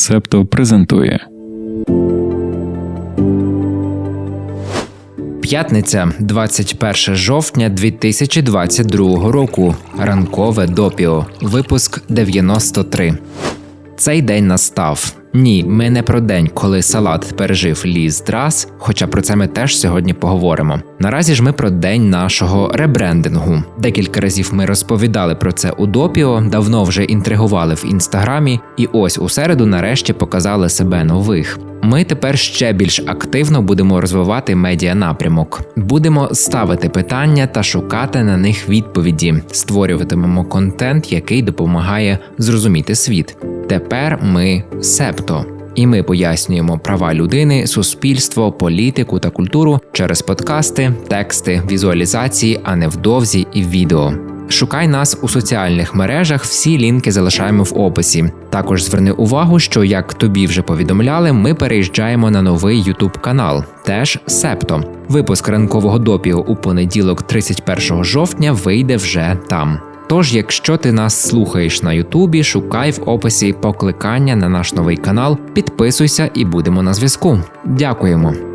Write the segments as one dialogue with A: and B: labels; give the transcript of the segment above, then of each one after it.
A: Септо презентує
B: П'ятниця, 21 жовтня 2022 року. Ранкове допіо. Випуск 93. Цей день настав. Ні, ми не про день, коли салат пережив ліс драс, хоча про це ми теж сьогодні поговоримо. Наразі ж ми про день нашого ребрендингу. Декілька разів ми розповідали про це у допіо, давно вже інтригували в інстаграмі, і ось у середу нарешті показали себе нових. Ми тепер ще більш активно будемо розвивати медіа напрямок. Будемо ставити питання та шукати на них відповіді, створюватимемо контент, який допомагає зрозуміти світ. Тепер ми септо. І ми пояснюємо права людини, суспільство, політику та культуру через подкасти, тексти, візуалізації, а невдовзі і відео. Шукай нас у соціальних мережах, всі лінки залишаємо в описі. Також зверни увагу, що як тобі вже повідомляли, ми переїжджаємо на новий Ютуб канал, теж Септо. Випуск ранкового допігу у понеділок, 31 жовтня, вийде вже там. Тож, якщо ти нас слухаєш на Ютубі, шукай в описі покликання на наш новий канал, підписуйся і будемо на зв'язку. Дякуємо.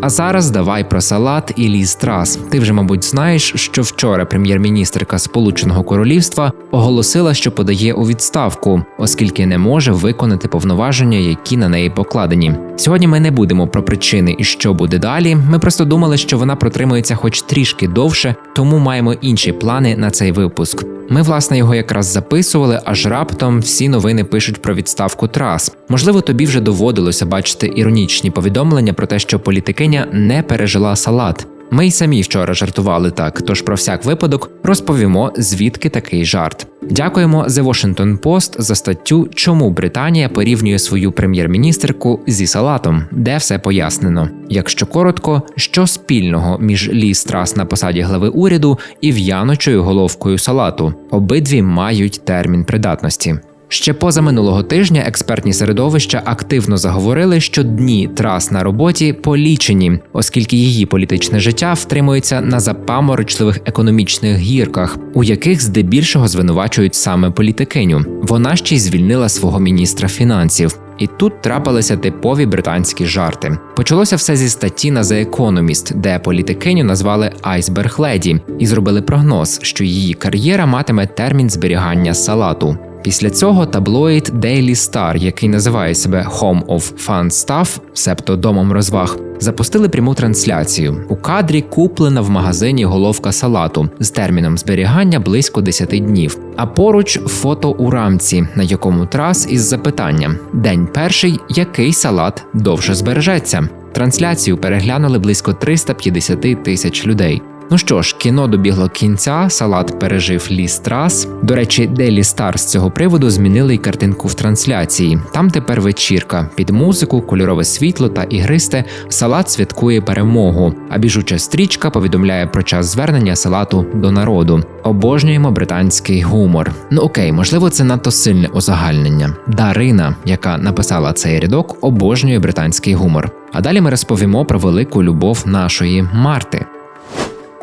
B: А зараз давай про салат і ліс трас. Ти вже, мабуть, знаєш, що вчора прем'єр-міністрка Сполученого Королівства оголосила, що подає у відставку, оскільки не може виконати повноваження, які на неї покладені. Сьогодні ми не будемо про причини і що буде далі. Ми просто думали, що вона протримується хоч трішки довше, тому маємо інші плани на цей випуск. Ми, власне, його якраз записували, аж раптом всі новини пишуть про відставку трас. Можливо, тобі вже доводилося бачити іронічні повідомлення про те, що політикиня не пережила салат. Ми й самі вчора жартували так, тож про всяк випадок розповімо, звідки такий жарт. Дякуємо The Washington Post за статтю, чому Британія порівнює свою прем'єр-міністерку зі салатом, де все пояснено. Якщо коротко, що спільного між Лі Страс на посаді глави уряду і в'яночою головкою салату, обидві мають термін придатності. Ще поза минулого тижня експертні середовища активно заговорили, що дні трас на роботі полічені, оскільки її політичне життя втримується на запаморочливих економічних гірках, у яких здебільшого звинувачують саме політикиню. Вона ще й звільнила свого міністра фінансів. І тут трапилися типові британські жарти. Почалося все зі статті на The Economist, де політикиню назвали Айсберг Леді і зробили прогноз, що її кар'єра матиме термін зберігання салату. Після цього таблоїд Daily Star, який називає себе Home of Fun Stuff, себто домом розваг, запустили пряму трансляцію. У кадрі куплена в магазині головка салату з терміном зберігання близько 10 днів. А поруч фото у рамці, на якому трас із запитанням: День перший, який салат довше збережеться. Трансляцію переглянули близько 350 тисяч людей. Ну що ж, кіно добігло кінця, салат пережив ліс трас. До речі, Daily Star з цього приводу змінили й картинку в трансляції. Там тепер вечірка. Під музику, кольорове світло та ігристе салат святкує перемогу. А біжуча стрічка повідомляє про час звернення салату до народу. Обожнюємо британський гумор. Ну окей, можливо, це надто сильне узагальнення. Дарина, яка написала цей рядок, обожнює британський гумор. А далі ми розповімо про велику любов нашої Марти.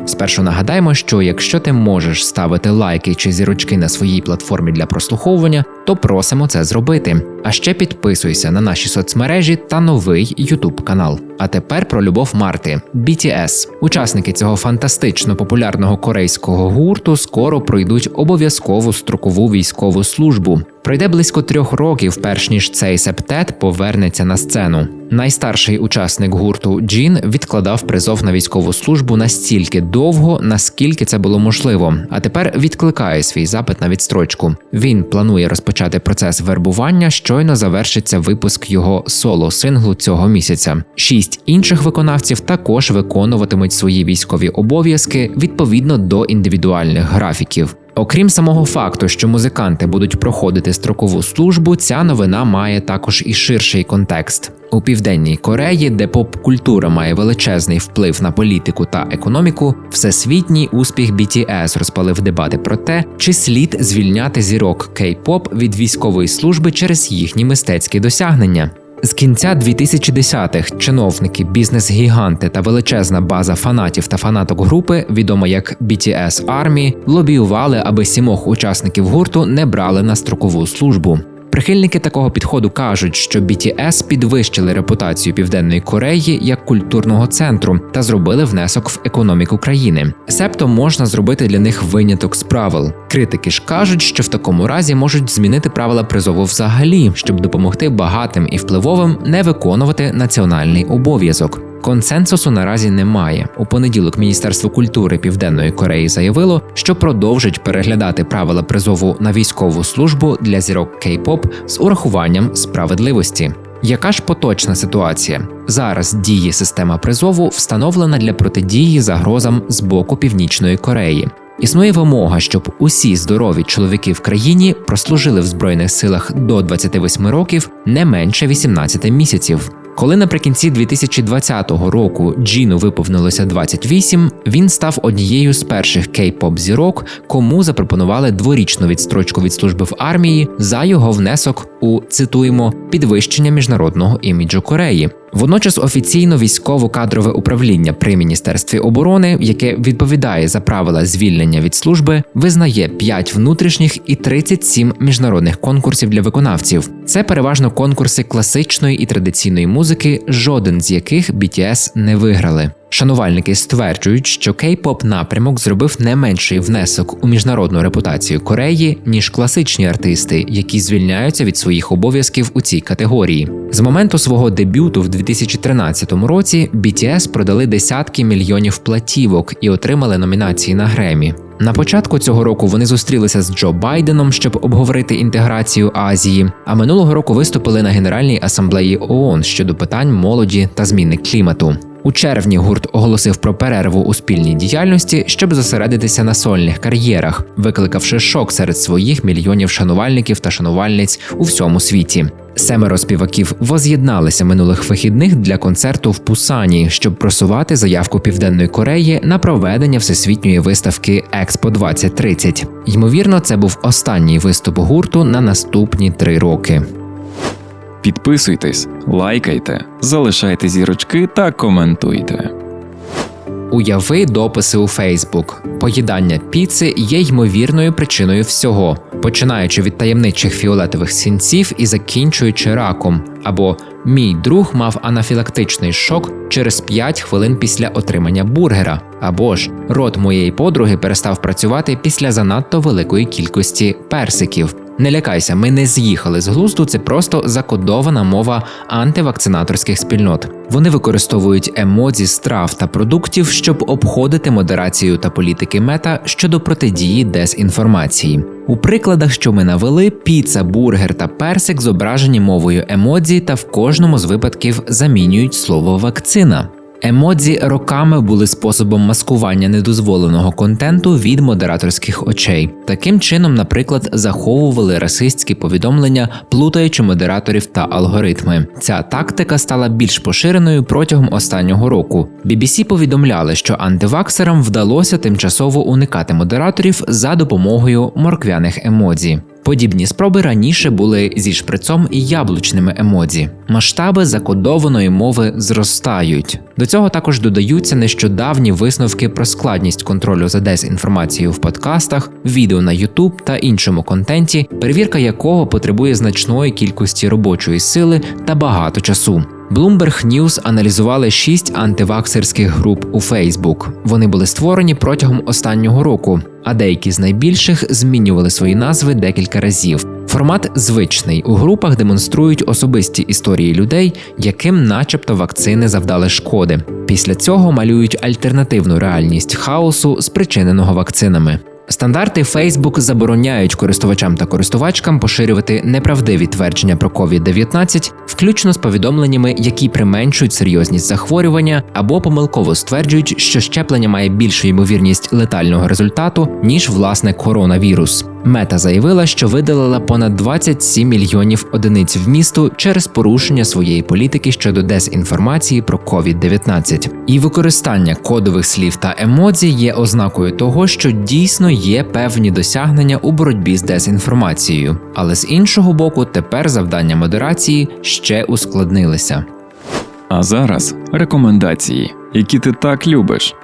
B: Спершу нагадаємо, що якщо ти можеш ставити лайки чи зірочки на своїй платформі для прослуховування, то просимо це зробити. А ще підписуйся на наші соцмережі та новий YouTube канал. А тепер про любов Марти BTS. Учасники цього фантастично популярного корейського гурту скоро пройдуть обов'язкову строкову військову службу. Пройде близько трьох років, перш ніж цей септет повернеться на сцену. Найстарший учасник гурту Джін відкладав призов на військову службу настільки довго, наскільки це було можливо. А тепер відкликає свій запит на відстрочку. Він планує розпочати процес вербування. Щойно завершиться випуск його соло синглу цього місяця. Шість інших виконавців також виконуватимуть свої військові обов'язки відповідно до індивідуальних графіків. Окрім самого факту, що музиканти будуть проходити строкову службу, ця новина має також і ширший контекст. У південній Кореї, де поп-культура має величезний вплив на політику та економіку, всесвітній успіх BTS розпалив дебати про те, чи слід звільняти зірок кей-поп від військової служби через їхні мистецькі досягнення. З кінця 2010-х чиновники, бізнес-гіганти та величезна база фанатів та фанаток групи, відома як BTS Army, лобіювали, аби сімох учасників гурту не брали на строкову службу. Прихильники такого підходу кажуть, що BTS підвищили репутацію Південної Кореї як культурного центру та зробили внесок в економіку країни. Себто можна зробити для них виняток з правил. Критики ж кажуть, що в такому разі можуть змінити правила призову взагалі, щоб допомогти багатим і впливовим не виконувати національний обов'язок. Консенсусу наразі немає. У понеділок Міністерство культури Південної Кореї заявило, що продовжить переглядати правила призову на військову службу для зірок кей-поп з урахуванням справедливості. Яка ж поточна ситуація? Зараз діє система призову встановлена для протидії загрозам з боку Північної Кореї. Існує вимога, щоб усі здорові чоловіки в країні прослужили в збройних силах до 28 років не менше 18 місяців. Коли наприкінці 2020 року Джіну виповнилося 28, він став однією з перших кей-поп зірок, кому запропонували дворічну відстрочку від служби в армії за його внесок у цитуємо підвищення міжнародного іміджу Кореї. Водночас офіційно військово-кадрове управління при міністерстві оборони, яке відповідає за правила звільнення від служби, визнає 5 внутрішніх і 37 міжнародних конкурсів для виконавців. Це переважно конкурси класичної і традиційної музики, жоден з яких BTS не виграли. Шанувальники стверджують, що кей-поп напрямок зробив не менший внесок у міжнародну репутацію Кореї, ніж класичні артисти, які звільняються від своїх обов'язків у цій категорії. З моменту свого дебюту в 2013 році BTS продали десятки мільйонів платівок і отримали номінації на Гремі. На початку цього року вони зустрілися з Джо Байденом, щоб обговорити інтеграцію Азії. А минулого року виступили на Генеральній асамблеї ООН щодо питань молоді та зміни клімату. У червні гурт оголосив про перерву у спільній діяльності, щоб зосередитися на сольних кар'єрах, викликавши шок серед своїх мільйонів шанувальників та шанувальниць у всьому світі. Семеро співаків воз'єдналися минулих вихідних для концерту в Пусані, щоб просувати заявку Південної Кореї на проведення всесвітньої виставки Експо 2030. Ймовірно, це був останній виступ гурту на наступні три роки.
A: Підписуйтесь, лайкайте, залишайте зірочки та коментуйте.
B: Уяви дописи у Фейсбук. Поїдання піци є ймовірною причиною всього, починаючи від таємничих фіолетових сінців і закінчуючи раком. Або мій друг мав анафілактичний шок через 5 хвилин після отримання бургера. Або ж рот моєї подруги перестав працювати після занадто великої кількості персиків. Не лякайся, ми не з'їхали з глузду, це просто закодована мова антивакцинаторських спільнот. Вони використовують емодзі страв та продуктів, щоб обходити модерацію та політики мета щодо протидії дезінформації. У прикладах, що ми навели, піца, бургер та персик зображені мовою емодзі та в кожному з випадків замінюють слово вакцина. Емодзі роками були способом маскування недозволеного контенту від модераторських очей. Таким чином, наприклад, заховували расистські повідомлення, плутаючи модераторів та алгоритми. Ця тактика стала більш поширеною протягом останнього року. BBC повідомляли, що антиваксерам вдалося тимчасово уникати модераторів за допомогою морквяних емодзі. Подібні спроби раніше були зі шприцом і яблучними емодзі. Масштаби закодованої мови зростають. До цього також додаються нещодавні висновки про складність контролю за дезінформацією в подкастах, відео на YouTube та іншому контенті, перевірка якого потребує значної кількості робочої сили та багато часу. Bloomberg News аналізували шість антиваксерських груп у Facebook. Вони були створені протягом останнього року, а деякі з найбільших змінювали свої назви декілька разів. Формат звичний у групах демонструють особисті історії людей, яким, начебто, вакцини завдали шкоди. Після цього малюють альтернативну реальність хаосу, спричиненого вакцинами. Стандарти Facebook забороняють користувачам та користувачкам поширювати неправдиві твердження про COVID-19, включно з повідомленнями, які применшують серйозність захворювання або помилково стверджують, що щеплення має більшу ймовірність летального результату ніж власне коронавірус. Мета заявила, що видалила понад 27 мільйонів одиниць вмісту через порушення своєї політики щодо дезінформації про COVID-19. І використання кодових слів та емодзі є ознакою того, що дійсно є певні досягнення у боротьбі з дезінформацією. Але з іншого боку, тепер завдання модерації ще ускладнилися.
A: А зараз рекомендації, які ти так любиш.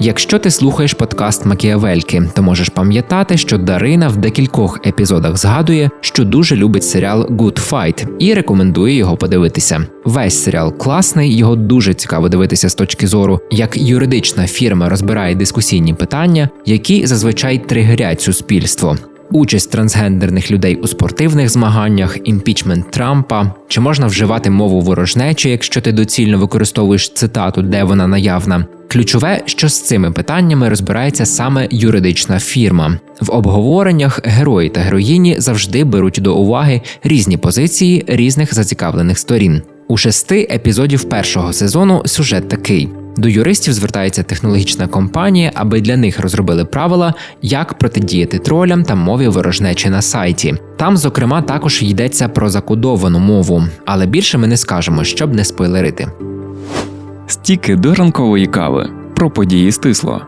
B: Якщо ти слухаєш подкаст Макіавельки, то можеш пам'ятати, що Дарина в декількох епізодах згадує, що дуже любить серіал Good Fight і рекомендує його подивитися. Весь серіал класний, його дуже цікаво дивитися з точки зору, як юридична фірма розбирає дискусійні питання, які зазвичай тригерять суспільство. Участь трансгендерних людей у спортивних змаганнях, імпічмент Трампа, чи можна вживати мову ворожнечі, якщо ти доцільно використовуєш цитату, де вона наявна. Ключове, що з цими питаннями розбирається саме юридична фірма. В обговореннях герої та героїні завжди беруть до уваги різні позиції різних зацікавлених сторін. У шести епізодів першого сезону сюжет такий: до юристів звертається технологічна компанія, аби для них розробили правила, як протидіяти тролям та мові ворожнечі на сайті. Там, зокрема, також йдеться про закодовану мову, але більше ми не скажемо, щоб не спойлерити.
A: Стіки до ранкової кави. Про події стисло.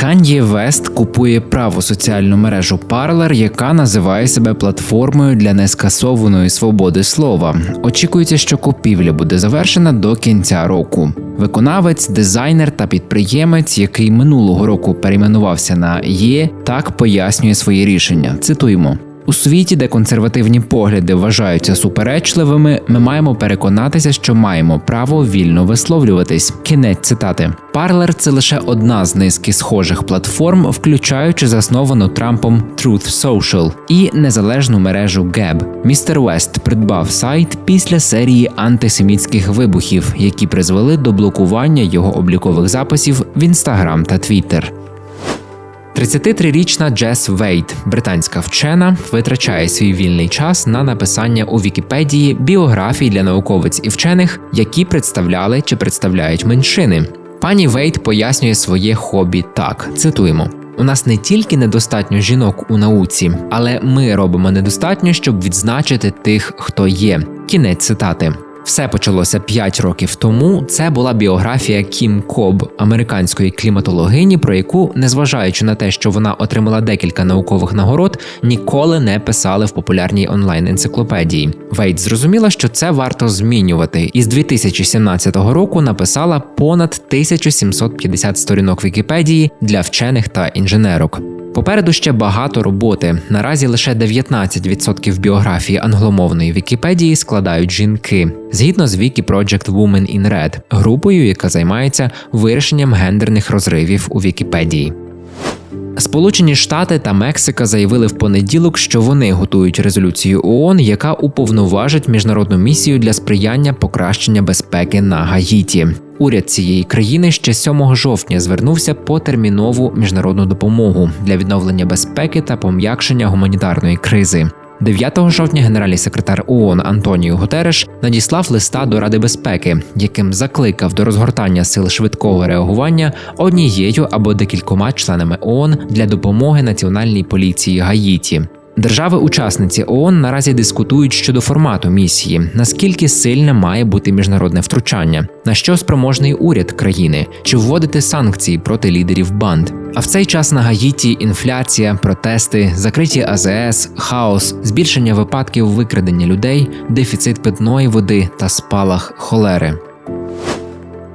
B: Кан'є Вест купує праву соціальну мережу Parler, яка називає себе платформою для нескасованої свободи слова. Очікується, що купівля буде завершена до кінця року. Виконавець, дизайнер та підприємець, який минулого року перейменувався на Є, так пояснює своє рішення. Цитуємо. У світі, де консервативні погляди вважаються суперечливими, ми маємо переконатися, що маємо право вільно висловлюватись. Кінець цитати. Parler – це лише одна з низки схожих платформ, включаючи засновану Трампом Truth Social і незалежну мережу Gab. Містер Вест придбав сайт після серії антисемітських вибухів, які призвели до блокування його облікових записів в Instagram та Twitter. 33-річна Джес Вейт, британська вчена, витрачає свій вільний час на написання у Вікіпедії біографій для науковиць і вчених, які представляли чи представляють меншини. Пані Вейт пояснює своє хобі так: цитуємо. У нас не тільки недостатньо жінок у науці, але ми робимо недостатньо, щоб відзначити тих, хто є. Кінець цитати. Все почалося 5 років тому. Це була біографія Кім Коб, американської кліматологині, про яку, незважаючи на те, що вона отримала декілька наукових нагород, ніколи не писали в популярній онлайн енциклопедії. Вейт зрозуміла, що це варто змінювати, і з 2017 року написала понад 1750 сторінок Вікіпедії для вчених та інженерок. Попереду ще багато роботи. Наразі лише 19% біографії англомовної Вікіпедії складають жінки, згідно з Wiki Project Women in Red, групою, яка займається вирішенням гендерних розривів у Вікіпедії. Сполучені Штати та Мексика заявили в понеділок, що вони готують резолюцію ООН, яка уповноважить міжнародну місію для сприяння покращення безпеки на Гаїті. Уряд цієї країни ще 7 жовтня звернувся по термінову міжнародну допомогу для відновлення безпеки та пом'якшення гуманітарної кризи. 9 жовтня генеральний секретар ООН Антоніо Гутереш надіслав листа до Ради безпеки, яким закликав до розгортання сил швидкого реагування однією або декількома членами ООН для допомоги національній поліції Гаїті. Держави-учасниці ООН наразі дискутують щодо формату місії, наскільки сильне має бути міжнародне втручання, на що спроможний уряд країни, чи вводити санкції проти лідерів банд. А в цей час на Гаїті інфляція, протести, закриті АЗС, хаос, збільшення випадків викрадення людей, дефіцит питної води та спалах холери.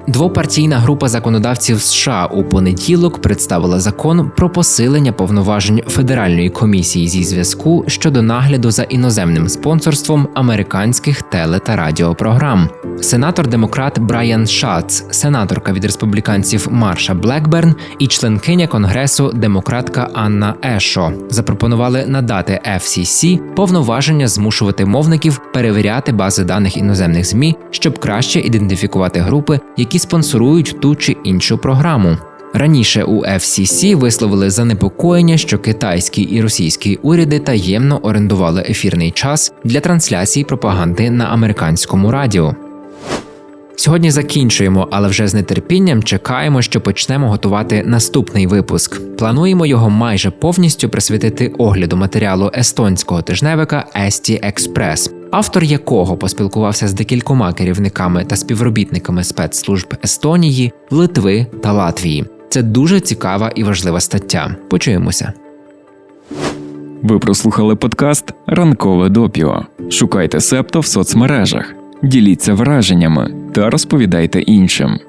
B: Двопартійна група законодавців США у понеділок представила закон про посилення повноважень Федеральної комісії зі зв'язку щодо нагляду за іноземним спонсорством американських теле та радіопрограм. Сенатор-демократ Брайан Шац, сенаторка від республіканців Марша Блекберн і членкиня конгресу демократка Анна Ешо запропонували надати FCC повноваження змушувати мовників перевіряти бази даних іноземних змі, щоб краще ідентифікувати групи, які спонсорують ту чи іншу програму. Раніше у FCC висловили занепокоєння, що китайські і російські уряди таємно орендували ефірний час для трансляції пропаганди на американському радіо. Сьогодні закінчуємо, але вже з нетерпінням чекаємо, що почнемо готувати наступний випуск. Плануємо його майже повністю присвятити огляду матеріалу естонського тижневика Есті Експрес, автор якого поспілкувався з декількома керівниками та співробітниками спецслужб Естонії, Литви та Латвії. Це дуже цікава і важлива стаття. Почуємося.
A: Ви прослухали подкаст Ранкове допіо. Шукайте септо в соцмережах, діліться враженнями та розповідайте іншим.